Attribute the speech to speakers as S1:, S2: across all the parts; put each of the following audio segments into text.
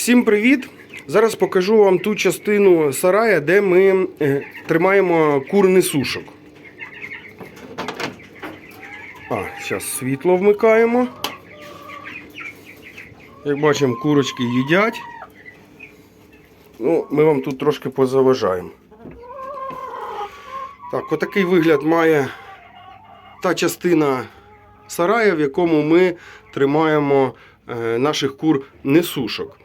S1: Всім привіт! Зараз покажу вам ту частину сарая, де ми е, тримаємо курний сушок. А, зараз світло вмикаємо. Як бачимо, курочки їдять. Ну, ми вам тут трошки позаважаємо. Так, отакий вигляд має та частина сарая, в якому ми тримаємо е, наших кур несушок.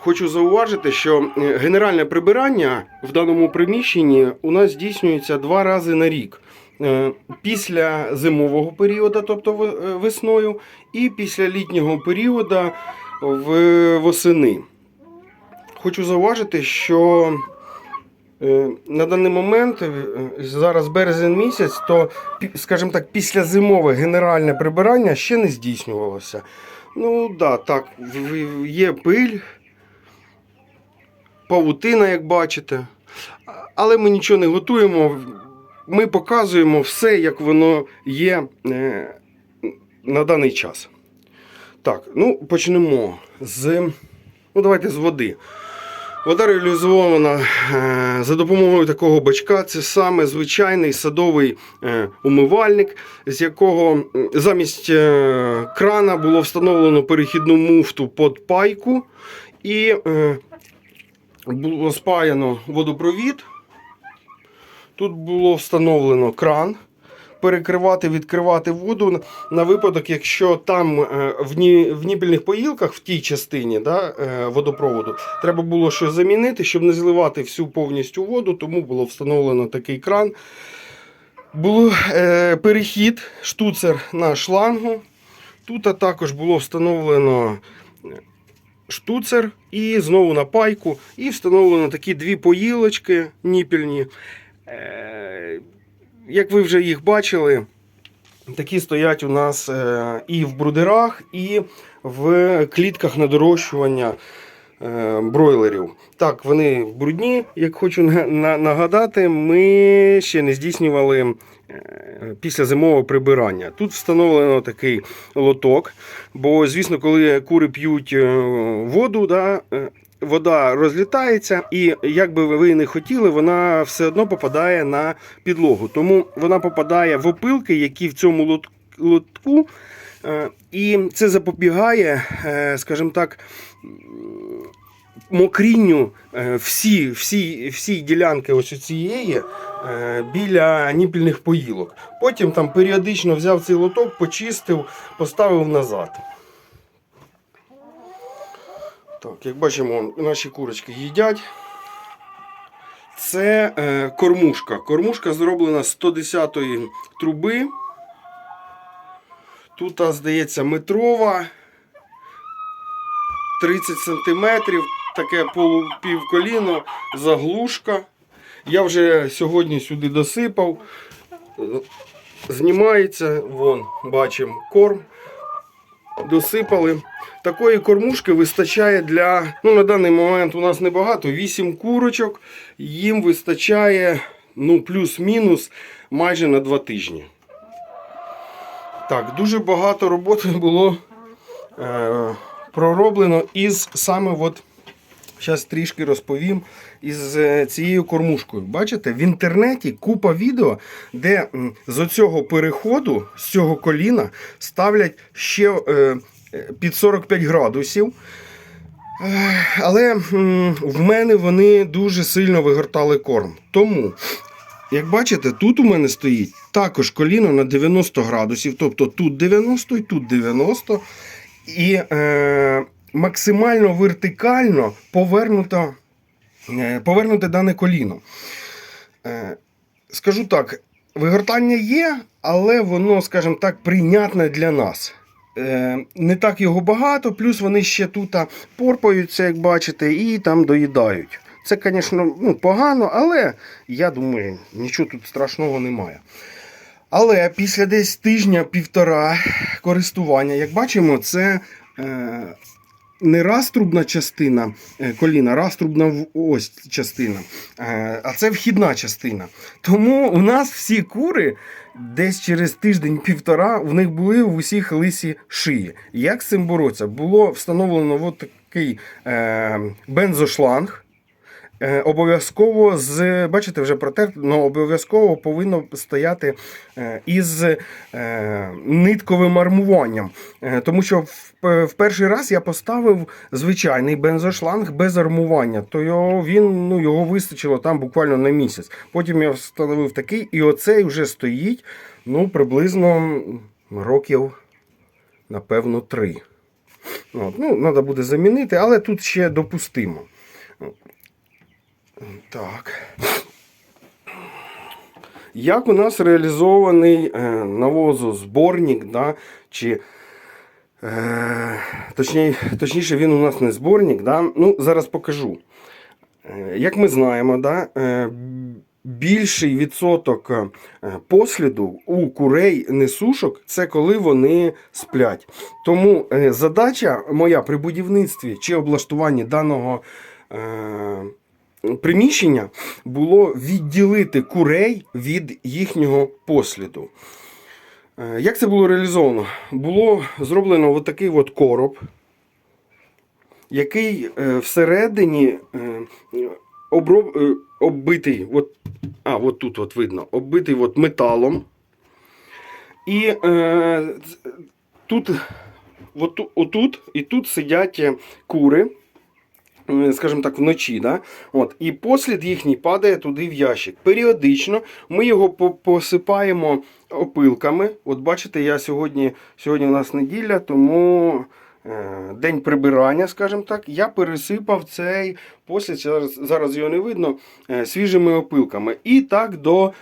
S1: Хочу зауважити, що е, генеральне прибирання в даному приміщенні у нас здійснюється два рази на рік. Е, Після зимового періоду, тобто е, весною, і після літнього періоду в восени. Хочу зауважити, що на даний момент, зараз березень місяць, то, скажімо так, післязимове генеральне прибирання ще не здійснювалося. Ну да, так, є пиль, павутина, як бачите. Але ми нічого не готуємо. Ми показуємо все, як воно є е, на даний час. Так, ну почнемо з. Ну, давайте з води. Вода реалізована е, за допомогою такого бачка. Це саме звичайний садовий е, умивальник, з якого замість крана було встановлено перехідну муфту під пайку і було спаяно водопровід. Тут було встановлено кран. Перекривати, відкривати воду на- випадок, якщо там е, в, ні, ніпільних поїлках в тій частині да, е, водопроводу треба було щось замінити, щоб не зливати всю повністю воду, тому було встановлено такий кран. Був е, перехід, штуцер на шлангу. Тут також було встановлено штуцер і знову на пайку. І встановлено такі дві поїлочки ніпільні. Е, як ви вже їх бачили, такі стоять у нас е, і в брудерах, і в клітках на дорощування е, бройлерів. Так, вони брудні. Як хочу на- на- нагадати, ми ще не здійснювали е, після зимового прибирання. Тут встановлено такий лоток, бо, звісно, коли кури п'ють е, воду, да, е, вода розлітається, і як би ви не хотіли, вона все одно попадає на підлогу. Тому вона попадає в опилки, які в цьому лотку. е, І це запобігає, е, скажімо так, мокрінню е, всі, всі, всі ділянки ось цієї е, біля ніпільних поїлок. Потім там періодично взяв цей лоток, почистив, поставив назад. Так, як бачимо, наші курочки їдять. Це е, кормушка. Кормушка зроблена з 110-ї труби. Тут, здається, метрова. 30 см, таке полупівколіно, заглушка. Я вже сьогодні сюди досипав. Знімається, вон, бачимо корм. Досипали. Такої кормушки вистачає для. Ну, на даний момент у нас небагато, 8 курочок. Їм вистачає ну, плюс-мінус майже на 2 тижні. Так, дуже багато роботи було е, пророблено із саме от. Зараз трішки розповім із е, цією кормушкою. Bачите, в інтернеті купа відео, де з оцього переходу, з цього коліна, ставлять ще е, під 45 градусів. Але в мене вони дуже сильно вигортали корм. Тому, як бачите, тут у мене стоїть також коліно на 90 градусів, тобто тут 90 і тут 90. І е, максимально вертикально повернуто, е, повернуте дане коліно. Е, скажу так, вигортання є, але воно, скажімо так, прийнятне для нас. Е, не так його багато, плюс вони ще тут порпаються, як бачите, і там доїдають. Це, звісно, ну, погано, але я думаю, нічого тут страшного немає. Але після десь тижня-півтора користування, як бачимо, це не раструбна частина е, коліна, раструбна ось частина, е, а це вхідна частина. Тому у нас всі кури десь через тиждень-півтора в них були в усіх лисі шиї. Як з цим боротися? Було встановлено от такий е, бензошланг. Е, обов'язково з, бачите, вже протерто, але обов'язково повинно стояти е, із е, нитковим армуванням. Тому що в перший раз я поставив звичайний бензошланг без армування, то його, він, ну, його вистачило там буквально на місяць. Потім я встановив такий, і оцей вже стоїть ну, приблизно років, напевно, три. От, ну, треба буде замінити, але тут ще допустимо. Так. Як у нас реалізований е, навозозборник, да, чи, е, точні, точніше, він у нас не зборник, да, ну, зараз покажу. Е, як ми знаємо, да, е, більший відсоток посліду у курей несушок це коли вони сплять. Тому задача моя при будівництві чи облаштуванні даного. Е, приміщення було відділити курей від їхнього посліду. Е, Як це було реалізовано? Було зроблено от такий от короб, який е, всередині е, оброб, оббитий, от, а, от тут от видно, оббитий от металом. І е, тут, от, отут і тут сидять кури скажімо так, вночі. Да? От, і послід їхній падає туди в ящик. Періодично ми його посипаємо опилками. От бачите, я сьогодні, сьогодні у нас неділя, тому е, день прибирання, скажімо так, я пересипав цей послід, зараз, зараз його не видно, е, свіжими опилками. І так до.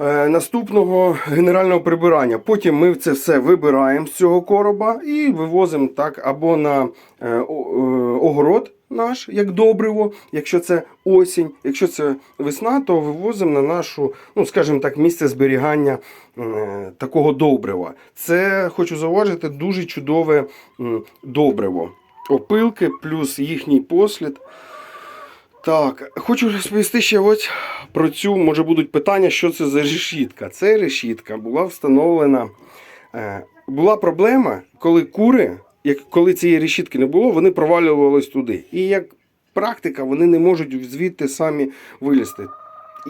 S1: Е, Наступного генерального прибирання. Потім ми це все вибираємо з цього короба і вивозимо так або на огород наш, як добриво, якщо це осінь, якщо це весна, то вивозимо на нашу, ну скажімо так, місце зберігання такого добрива. Це хочу зауважити дуже чудове добриво. Опилки плюс їхній послід. Так, хочу розповісти ще ось про цю, може будуть питання, що це за решітка. Це решітка була встановлена. е, Була проблема, коли кури, як коли цієї решітки не було, вони провалювались туди. І як практика, вони не можуть звідти самі вилізти.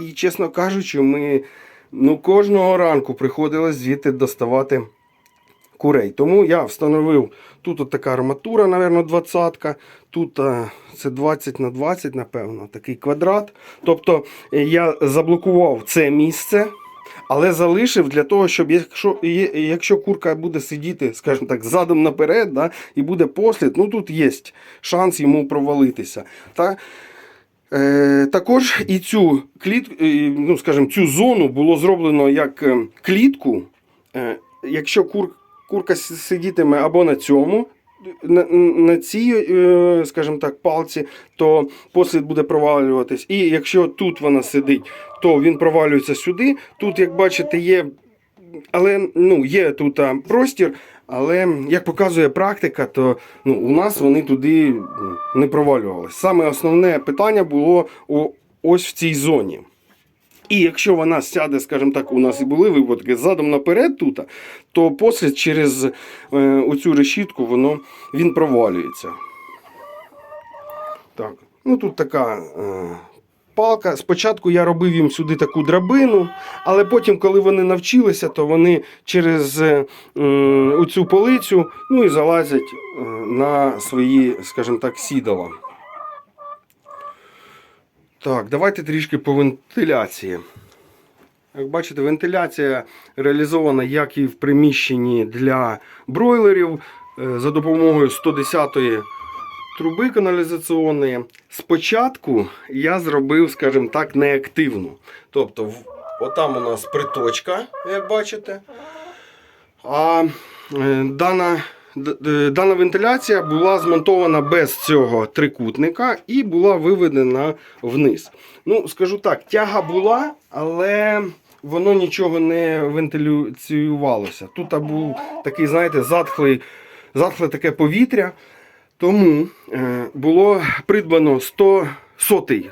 S1: І, чесно кажучи, ми ну, кожного ранку приходилось звідти доставати курей. Тому я встановив тут от така арматура, напевно, 20 Тут це 20 на 20, напевно, такий квадрат. Тобто е, я заблокував це місце, але залишив для того, щоб якщо, якщо курка буде сидіти, скажімо так, задом наперед, да, і буде послід, ну тут є шанс йому провалитися. Та, Е, також і цю кліт, е, ну, скажімо, цю зону було зроблено як е, клітку. Е, якщо кур, курка сидітиме або на цьому, на, на цій, е, скажімо так, палці, то послід буде провалюватись. І якщо тут вона сидить, то він провалюється сюди. Тут, як бачите, є. Але ну, є тут а, простір, але як показує практика, то ну, у нас вони туди не провалювалися. Саме основне питання було ось в цій зоні. І якщо вона сяде, скажімо так, у нас і були випадки задом наперед тут, то послід через е, оцю решітку воно, він провалюється. Так, ну тут така е, палка. Спочатку я робив їм сюди таку драбину, але потім, коли вони навчилися, то вони через е, оцю полицю ну, і залазять е, на свої, скажімо так, сідала. Так, давайте трішки по вентиляції. Як бачите, вентиляція реалізована як і в приміщенні для бройлерів е, за допомогою 110-ї труби каналізаційної. Спочатку я зробив, скажімо так, неактивну. Тобто, отам у нас приточка, як бачите. А е, дана, дана вентиляція була змонтована без цього трикутника і була виведена вниз. Ну, скажу так, тяга була, але воно нічого не вентиляціювалося. Тут був такий, знаєте, затхлий, затхле таке повітря. Тому е, було придбано 100, сотий,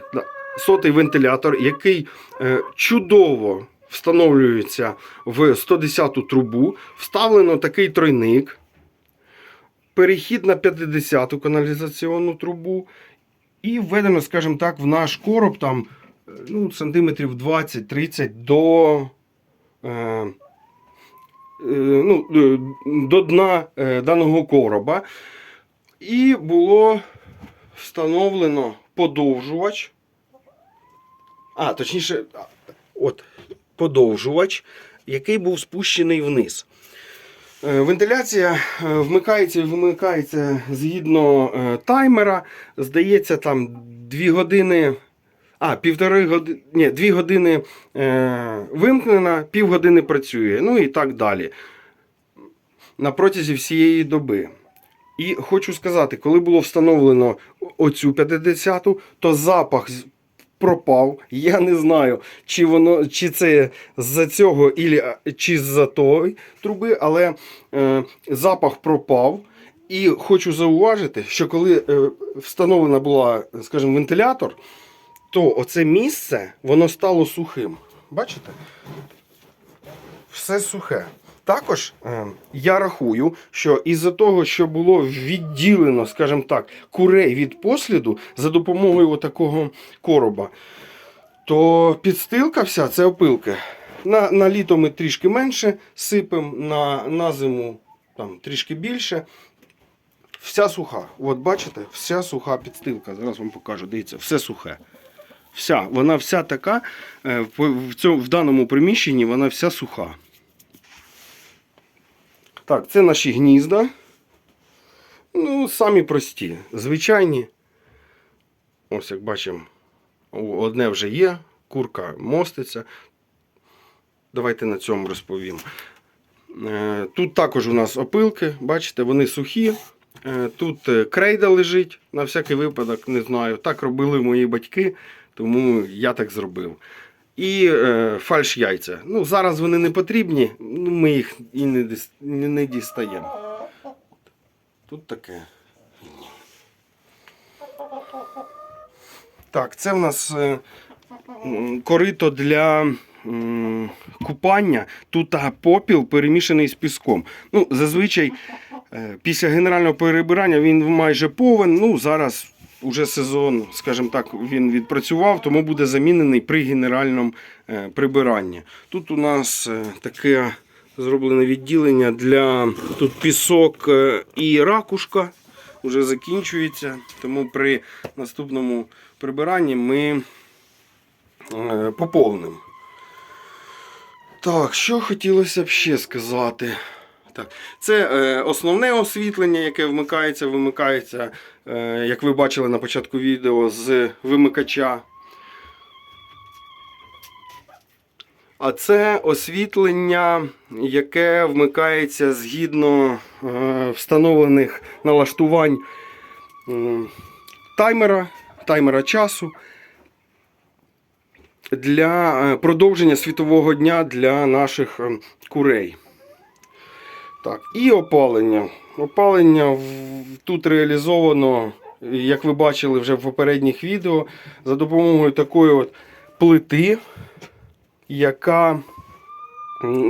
S1: сотий вентилятор, який е, чудово встановлюється в 110-ту трубу. Вставлено такий тройник. Перехід на 50-ту каналізаційну трубу. І введено, скажімо так, в наш короб там е, ну, сантиметрів 20-30 до, е, е, ну, е, до дна е, даного короба. І було встановлено подовжувач. А, точніше, от, подовжувач, який був спущений вниз. Е, Вентиляція е, вмикається і вимикається згідно е, таймера. Здається, там 2 години. А, півтори години. Ні, 2 години е, вимкнена, півгодини працює. Ну і так далі. На протязі всієї доби. І хочу сказати, коли було встановлено оцю 50-ту, то запах пропав. Я не знаю, чи воно чи це з-за цього, чи з-за тої труби, але е, запах пропав. І хочу зауважити, що коли е, встановлена була, скажімо, вентилятор, то оце місце воно стало сухим. Бачите? Все сухе. Також е, я рахую, що із-за того, що було відділено, скажімо так, курей від посліду за допомогою такого короба, то підстилка вся це опилки. На, на літо ми трішки менше сипемо, на, на зиму там, трішки більше. Вся суха. От бачите, вся суха підстилка. Зараз вам покажу. Дивіться, все сухе. Вся, вона вся така, е, в, цьому, в даному приміщенні вона вся суха. Так, це наші гнізда. Ну, самі прості, звичайні. Ось як бачимо, одне вже є, курка моститься. Давайте на цьому розповім. Е, Тут також у нас опилки, бачите, вони сухі. Е, Тут е, крейда лежить, на всякий випадок, не знаю. Так робили мої батьки, тому я так зробив. І е, фальш яйця. Ну, зараз вони не потрібні, ну, ми їх і не, дис- не, дістаємо. Тут таке. Так, це в нас е, корито для купання. Тут попіл перемішаний з піском. Ну, зазвичай е, після генерального перебирання він майже повен. Ну, зараз уже сезон, скажімо так, він відпрацював, тому буде замінений при генеральному е, прибиранні. Тут у нас е, таке зроблене відділення для тут пісок е, і ракушка вже закінчується. Тому при наступному прибиранні ми поповнимо. Так, що хотілося б ще сказати. Так, це е, основне освітлення, яке вмикається, вимикається, е, як ви бачили на початку відео, з вимикача. А це освітлення, яке вмикається згідно е, встановлених налаштувань м, таймера, таймера часу для е, продовження світового дня для наших е, курей. Так, і опалення. Опалення тут реалізовано, як ви бачили вже в попередніх відео, за допомогою такої от плити, яка,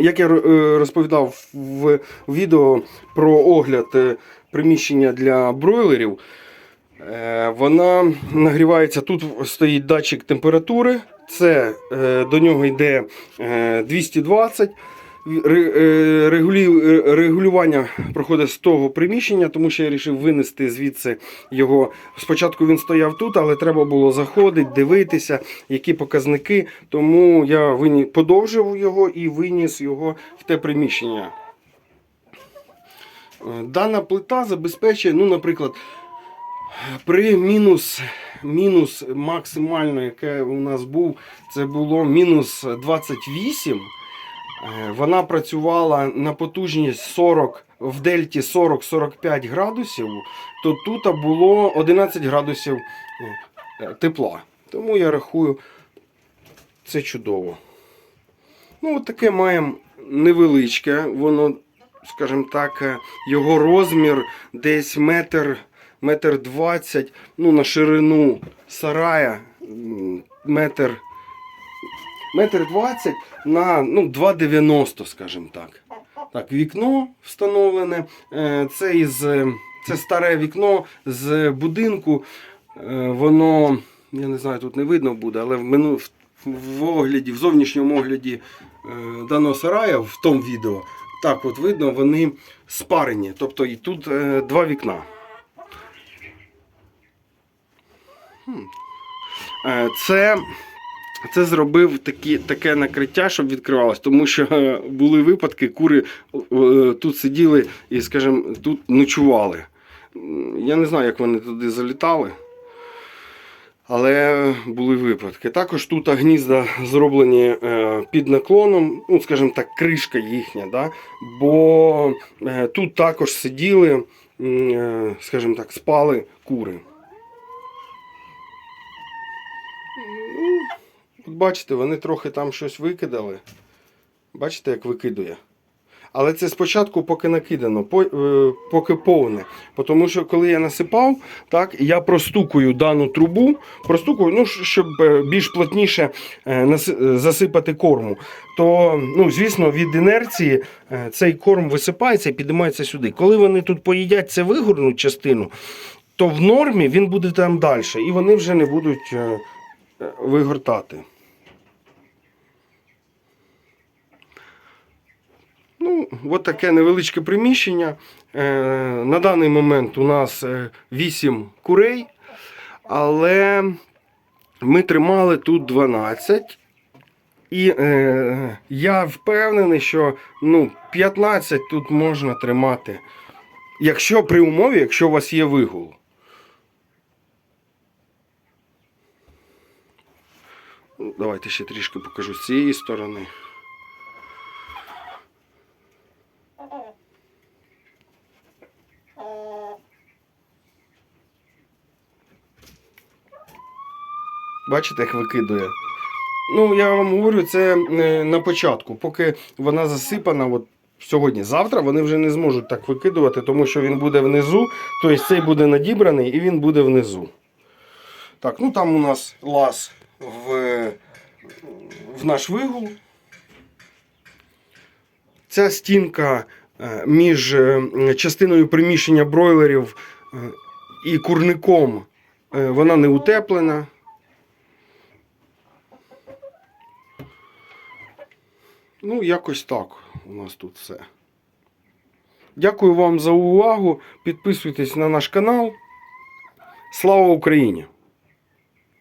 S1: як я е, розповідав в відео про огляд е, приміщення для бройлерів, е, вона нагрівається. Тут стоїть датчик температури. Це до нього йде е, 220. Е, е, Регулювання проходить з того приміщення, тому що я вирішив винести звідси його. Спочатку він стояв тут, але треба було заходити, дивитися, які показники. Тому я подовжив його і виніс його в те приміщення. Е, Дана плита забезпечує, ну, наприклад, при мінус, мінус максимально, яке у нас був, це було мінус 28. Е, Вона працювала на потужність 40 в дельті 40-45 градусів, то тут було 11 градусів е, тепла. Тому я рахую, це чудово. Ну, от таке маємо невеличке, воно, скажімо так, е, його розмір десь метр, метр двадцять, ну, на ширину сарая метр, метр двадцять на ну, 2,90, скажімо так. Так, вікно встановлене. Е, Це із е, Це старе вікно з будинку. Е, Воно, я не знаю, тут не видно буде, але в, мину, в, огляді, в зовнішньому огляді даного сарая в тому відео, так от видно, вони спарені. Тобто і тут два вікна. Це, це зробив такі, таке накриття, щоб відкривалось, тому що е, були випадки, кури е, тут сиділи і, скажімо, тут ночували. Я не знаю, як вони туди залітали. Але були випадки. Також тут гнізда зроблені е, під наклоном, ну, скажімо так, кришка їхня, да? бо тут також сиділи, скажімо так, спали кури. От бачите, вони трохи там щось викидали. Бачите, як викидує. Але це спочатку поки накидано, е, поки повне. Тому що коли я насипав, так, я простукую дану трубу, простукую, ну, щоб е, більш плотніше е, засипати корму. То, ну, звісно, від інерції цей корм висипається і підіймається сюди. Коли вони тут поїдять це вигорну частину, то в нормі він буде там далі, і вони вже не будуть вигортати. Ну, от таке невеличке приміщення. Е, на даний момент у нас 8 курей, але ми тримали тут 12. І е, я впевнений, що ну, 15 тут можна тримати. Якщо при умові, якщо у вас є вигул. Ну, Давайте ще трішки покажу з цієї сторони. Бачите, як викидує. Ну, я вам говорю, це е, на початку. Поки вона засипана, от сьогодні-завтра вони вже не зможуть так викидувати, тому що він буде внизу, тобто цей буде надібраний і він буде внизу. Так, ну там у нас лаз в, в наш вигул. Ця стінка е, між е, частиною приміщення бройлерів і курником вона не утеплена. Ну, якось так у нас тут все. Дякую вам за увагу. Підписуйтесь на наш канал. Слава Україні!